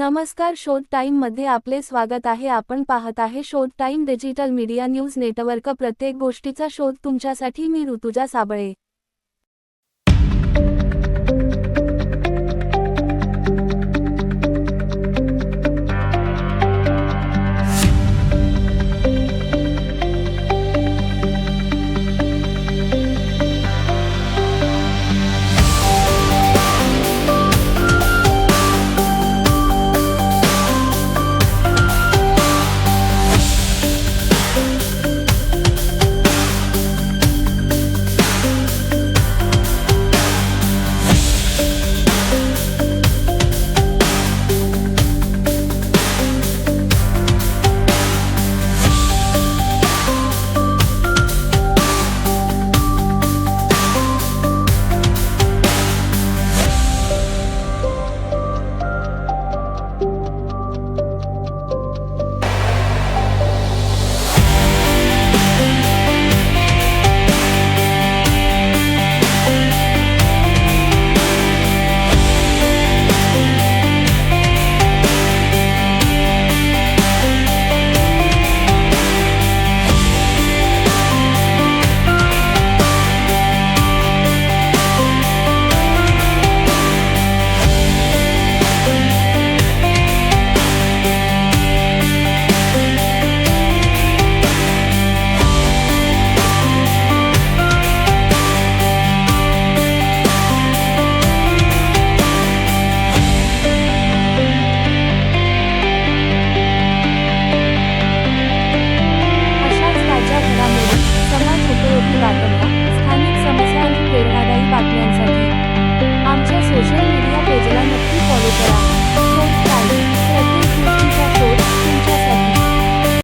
नमस्कार शोध टाइममध्ये आपले स्वागत आहे. आपण पाहत आहे Shodh time digital media news network. प्रत्येक गोष्टीचा शोध तुमच्यासाठी मी ऋतुजा साबळे.